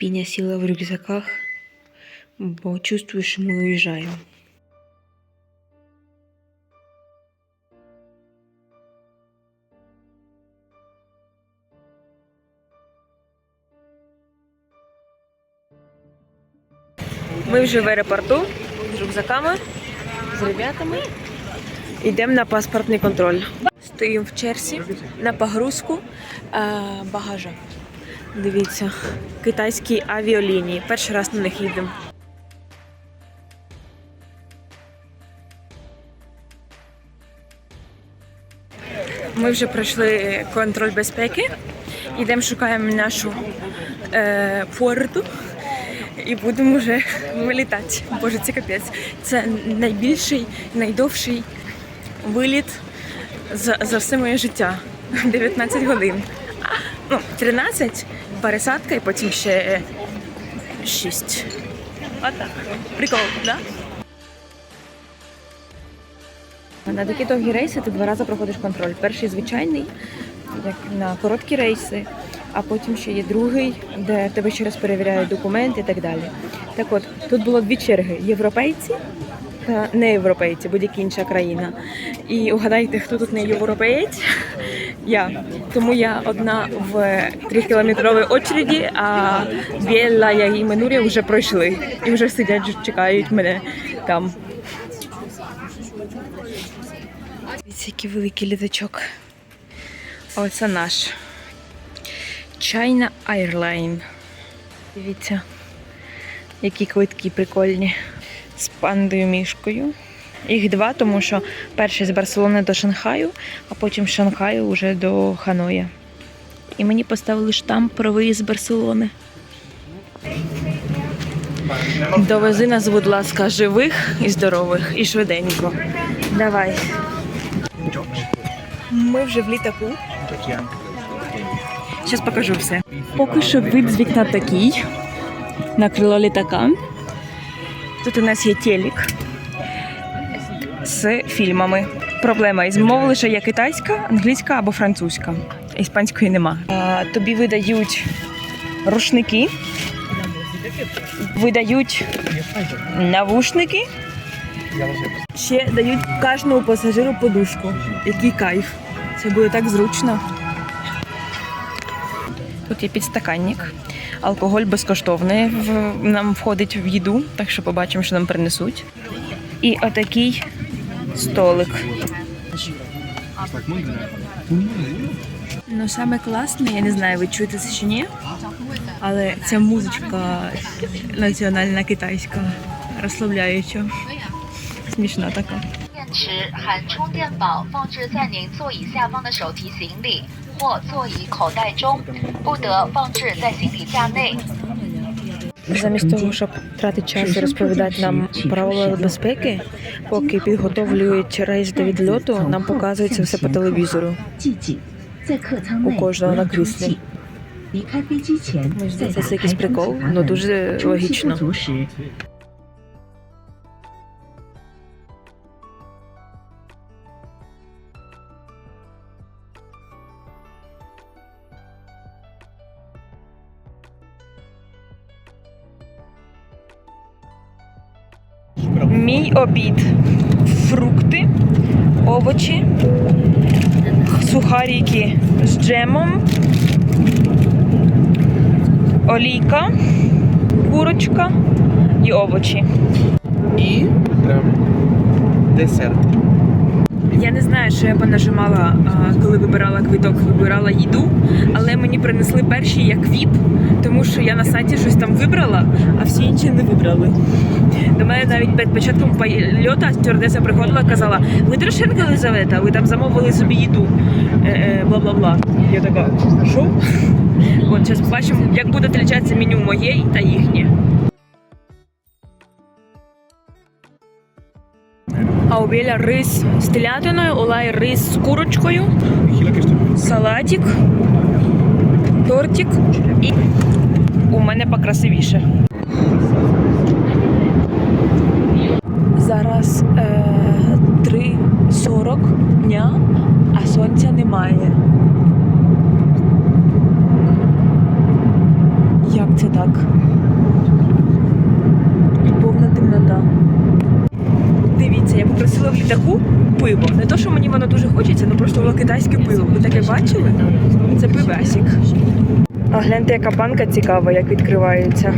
Піня сіла в рюкзаках, бо чувствую, що ми уїжджаємо. Ми вже в аеропорту з рюкзаками, з ребятами. Йдемо на паспортний контроль. Стоїмо в черзі на погрузку багажа. Дивіться, китайські авіалінії. Перший раз на них їдемо. Ми вже пройшли контроль безпеки. Йдемо шукаємо нашу е, порту і будемо вже вилітати. Боже, це капець. Це найбільший, найдовший виліт за, за все моє життя. 19 годин. А, Ну, 13, пересадка і потім ще 6. Отак. Прикол, да? На такі довгі рейси ти два рази проходиш контроль. Перший звичайний, як на короткі рейси, а потім ще є другий, де тебе ще раз перевіряють документи і так далі. Так от, тут було дві черги: європейці не європейці, будь-яка інша країна. І угадайте, хто тут не європеєць? Я. Тому я одна в трикілометровій очереді, а Біла я і Менурі вже пройшли. І вже сидять, чекають мене там. Дивіться, який великий літачок. Оце наш. China Airline. Дивіться, які квитки прикольні. З пандою мішкою. Їх два, тому що перший з Барселони до Шанхаю, а потім з Шанхаю вже до Ханоя. І мені поставили штамп про виїзд з Барселони. Довези нас, будь ласка, живих і здорових, і швиденько. Давай. Ми вже в літаку. Зараз покажу все. Поки що вид з вікна такий. На крило літака. Тут у нас є телек з фільмами. Проблема із мов лише є китайська, англійська або французька. Іспанської нема. А, тобі видають рушники, видають навушники. Ще дають кожному пасажиру подушку. Який кайф. Це буде так зручно. Тут є підстаканник. Алкоголь безкоштовний в, нам входить в їду, так що побачимо, що нам принесуть. І отакий столик. Ну, саме класне, я не знаю, ви чуєте це чи ні, але ця музичка національна китайська, розслабляюча. Смішна така. 电池含充电宝放置在您座椅下方的手提行李或座椅口袋中，不得放置在行李架内。 Замість того, щоб тратити час і розповідати нам правила безпеки, поки підготовлюють рейс до відльоту, нам показується все по телевізору. 系紧，在客舱内 У кожного на 不要出 кріслі. 气。离开飞机前， Мені 在 здається, 打 це якийсь 开 прикол, 方向 але 盘 дуже 中气不 логічно. Мій обід. Фрукти, овочі, сухарики з джемом, олійка, курочка і овочі. І прям десерт. Я не знаю, що я понажимала, коли вибирала квиток, вибирала їду, але мені принесли перші як віп, тому що я на сайті щось там вибрала, а всі інші не вибрали. До мене навіть перед початком польоту стюардеса приходила і казала, ви Дорошенко Елизавета, ви там замовили собі їду, бла-бла-бла. Я така, що? От, зараз побачимо, як буде відрізнятися меню моє та їхнє. А у Біля рис з телятиною, Олай рис з курочкою, салатик, тортик і у мене покрасивіше. Зараз е, 3.40 дня, а сонця немає. Як це так. І повна темнота. Дивіться, я попросила в літаку пиво. Не то, що мені воно дуже хочеться, ну просто воно китайське пиво. Ви таке бачили? Це пивасік. А гляньте, яка банка цікава, як відкривається.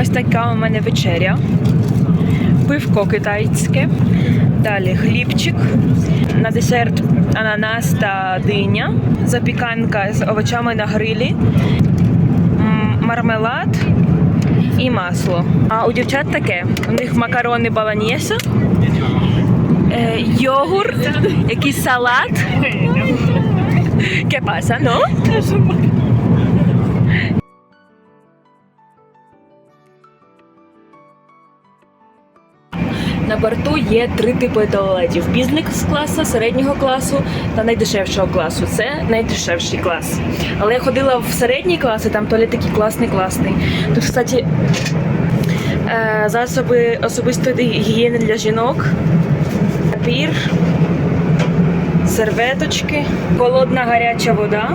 Ось така у мене вечеря. Пивко китайське. Далі хлібчик. На десерт ананас та диня. Запіканка з овочами на грилі. Мармелад і масло. А у дівчат таке: у них макарони баланьєса, е, йогурт, якийсь салат. ¿Qué pasa, борту є три типи туалетів: бізнес класу, середнього класу та найдешевшого класу. Це найдешевший клас. Але я ходила в середній клас, і там туалет такий класний, класний. Тут, кстати, е, засоби особистої гігієни для жінок, папір, серветочки, холодна гаряча вода,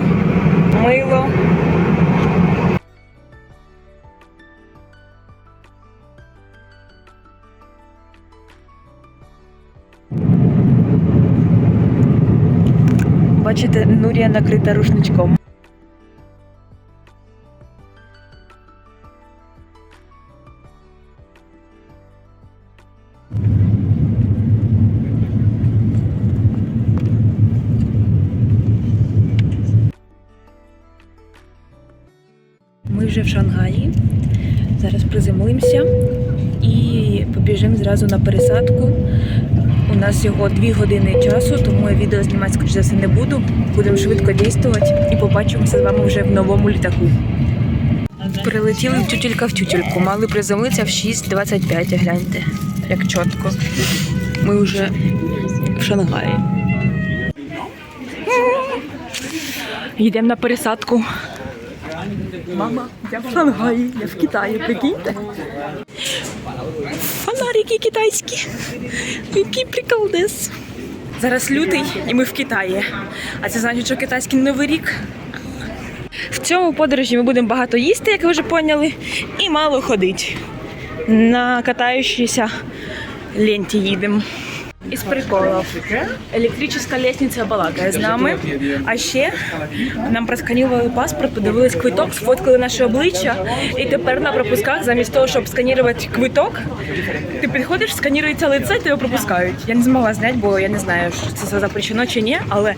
мило. Бачите, Нурія накрита рушничком. Ми вже в Шангаї. Зараз приземлимося і побіжимо зразу на пересадку. Нас всього 2 години часу, тому я відео знімати скоріше за все не буду. Будемо швидко дійствувати і побачимося з вами вже в новому літаку. Прилетіли в тютелька в тютельку. Мали приземлитися в 6.25, гляньте, як чітко. Ми вже в Шангаї. Йдемо на пересадку. Мама, я в Шангаї, я в Китаї, прикиньте. Фонарики китайські. Який приколдес. Зараз лютий і ми в Китаї. А це значить, що китайський новий рік. В цьому подорожі ми будемо багато їсти, як ви вже поняли, і мало ходити. На катаючійся ленті їдемо. Із приколів. Електрична лестниця балакає з нами. А ще нам просканували паспорт, подивились квиток, сфоткали наше обличчя. І тепер на пропусках, замість того, щоб сканувати квиток, ти підходиш, сканується лице, тебе пропускають. Я не змогла зняти, бо я не знаю, що це запрещено чи ні, але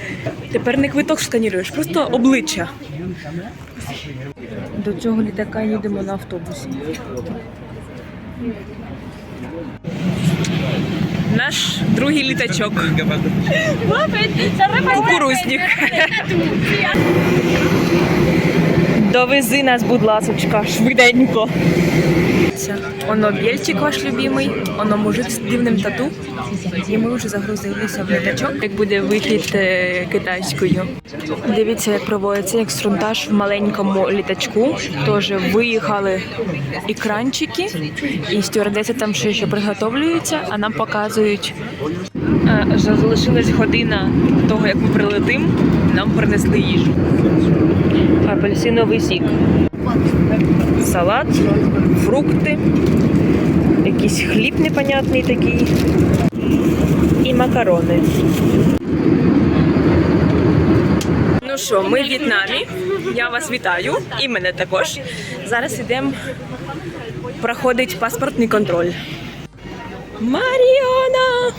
тепер не квиток скануєш, просто обличчя. До цього літака їдемо на автобусі. Наш другий літачок. Кукурузник. Довези нас, будь ласочка, швиденько. Оно бєльчик ваш любимий, оно мужик з дивним тату. І ми вже загрузилися в літачок, як буде вихід е, китайською. Дивіться, як проводиться екструндаж в маленькому літачку. Тож виїхали екранчики, і стюардеси там ще, ще приготовлюються, а нам показують. е, Залишилась година того, як ми прилетим, нам принесли їжу. Апельсиновий сік, салат, фрукти, якийсь хліб непонятний такий і макарони. Ну що, ми в В'єтнамі. Я вас вітаю і мене також. Зараз йдемо проходить паспортний контроль. Маріона!